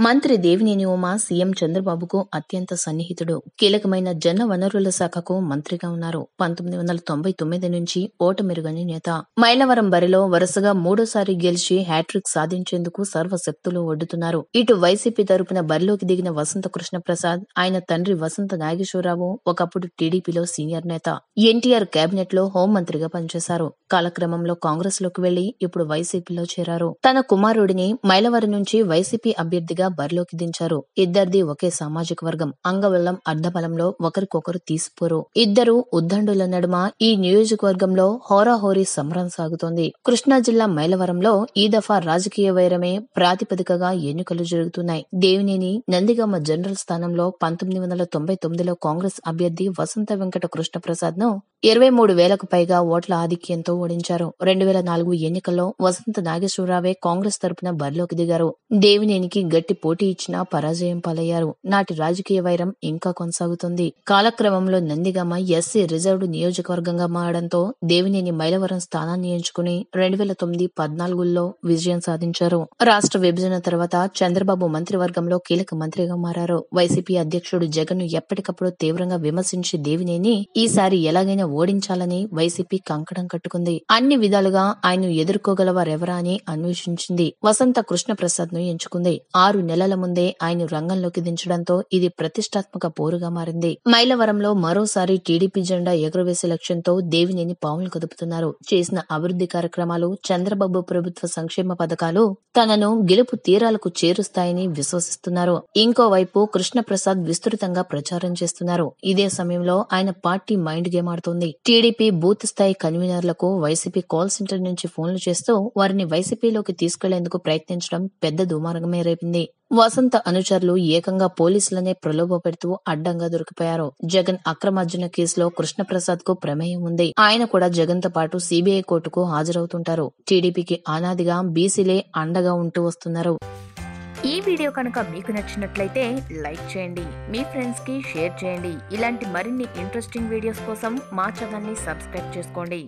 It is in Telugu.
మంత్రి దేవినేని ఉమా సీఎం చంద్రబాబుకు అత్యంత సన్నిహితుడు. కీలకమైన జన వనరుల శాఖకు మంత్రిగా ఉన్నారు. పంతొమ్మిది వందల తొంభై తొమ్మిది నుంచి ఓటమిరుగని నేత. మైలవరం బరిలో వరుసగా మూడోసారి గెలిచి హ్యాట్రిక్ సాధించేందుకు సర్వశక్తులు ఒడ్డుతున్నారు. ఇటు వైసీపీ తరపున బరిలోకి దిగిన వసంత కృష్ణ ప్రసాద్ ఆయన తండ్రి వసంత నాగేశ్వరరావు ఒకప్పుడు టీడీపీలో సీనియర్ నేత. ఎన్టీఆర్ కేబినెట్లో హోంమంత్రిగా పనిచేశారు. కాలక్రమంలో కాంగ్రెస్లోకి వెళ్ళి ఇప్పుడు వైసీపీలో చేరారు. తన కుమారుడిని మైలవరం నుంచి వైసీపీ అభ్యర్థిగా బరిలోకి దించారు. ఇద్దరిది ఒకే సామాజిక వర్గం. అంగవల్లం అర్ధబలంలో ఒకరికొకరు తీసిపోరు. ఇద్దరు ఉద్దండుల నడుమ. ఈ నియోజకవర్గంలో హోరాహోరీ సమరం సాగుతోంది. కృష్ణా జిల్లా మైలవరంలో ఈ దఫా రాజకీయ వైరమే ప్రాతిపదికగా ఎన్నికలు జరుగుతున్నాయి. దేవినేని నందిగమ్మ జనరల్ స్థానంలో పంతొమ్మిది వందల తొంభై తొమ్మిదిలో కాంగ్రెస్ అభ్యర్థి వసంత వెంకట కృష్ణ ప్రసాద్ను ఇరవై మూడు వేలకు పైగా ఓట్ల ఆధిక్యంతో ఓడించారు. రెండు వేల నాలుగు ఎన్నికల్లో వసంత నాగేశ్వరరావే కాంగ్రెస్ తరపున బరిలోకి దిగారు. దేవినేనికి గట్టి పోటీ ఇచ్చినా పరాజయం పాలయ్యారు. నాటి రాజకీయ వైరం ఇంకా కొనసాగుతుంది. కాలక్రమంలో నందిగామ ఎస్సీ రిజర్వ్డ్ నియోజకవర్గంగా మారడంతో దేవినేని మైలవరం స్థానాన్ని ఎంచుకుని రెండు వేల తొమ్మిది పద్నాలుగులో విజయం సాధించారు. రాష్ట్ర విభజన తర్వాత చంద్రబాబు మంత్రివర్గంలో కీలక మంత్రిగా మారారు. వైసీపీ అధ్యక్షుడు జగన్ను ఎప్పటికప్పుడు తీవ్రంగా విమర్శించి దేవినేని ఈసారి ఎలాగైనా ఓడించాలని వైసీపీ కంకణం కట్టుకుంది. అన్ని విధాలుగా ఆయన ఎదుర్కోగలవారెవరా అని అన్వేషించింది. వసంత కృష్ణ ప్రసాద్ను ఎంచుకుంది. ఆరు నెలల ముందే ఆయన రంగంలోకి దించడంతో ఇది ప్రతిష్టాత్మక పోరుగా మారింది. మైలవరంలో మరోసారి టీడీపీ జెండా ఎగురవేసే లక్ష్యంతో దేవినేని పావులు కదుపుతున్నారు. చేసిన అభివృద్ధి కార్యక్రమాలు చంద్రబాబు ప్రభుత్వ సంక్షేమ పథకాలు తనను గెలుపు తీరాలకు చేరుస్తాయని విశ్వసిస్తున్నారు. ఇంకోవైపు కృష్ణప్రసాద్ విస్తృతంగా ప్రచారం చేస్తున్నారు. ఇదే సమయంలో ఆయన పార్టీ మైండ్ గేమ్ ఆడుతోంది. టీడీపీ బూత్ స్థాయి కన్వీనర్లకు వైసీపీ కాల్ సెంటర్ నుంచి ఫోన్లు చేస్తూ వారిని వైసీపీలోకి తీసుకెళ్ళేందుకు ప్రయత్నించడం పెద్ద దుమార్గమే రేపింది. వసంత అనుచరులు ఏకంగా పోలీసులనే ప్రలోభ పెడుతూ అడ్డంగా దొరికిపోయారు. జగన్ అక్రమార్జున కేసులో కృష్ణప్రసాద్కు ప్రమేయం ఉంది. ఆయన కూడా జగన్తో పాటు సిబిఐ కోర్టుకు హాజరవుతుంటారు. టీడీపీకి అనాదిగా బీసీలే అండగా ఉంటూ వస్తున్నారు. ఈ వీడియో కనుక మీకు నచ్చినట్లయితే లైక్ చేయండి మీ ఫ్రెండ్స్కి షేర్ చేయండి. ఇలాంటి మరిన్ని ఇంట్రెస్టింగ్ వీడియోస్ కోసం మా ఛానల్ని సబ్స్క్రైబ్ చేసుకోండి.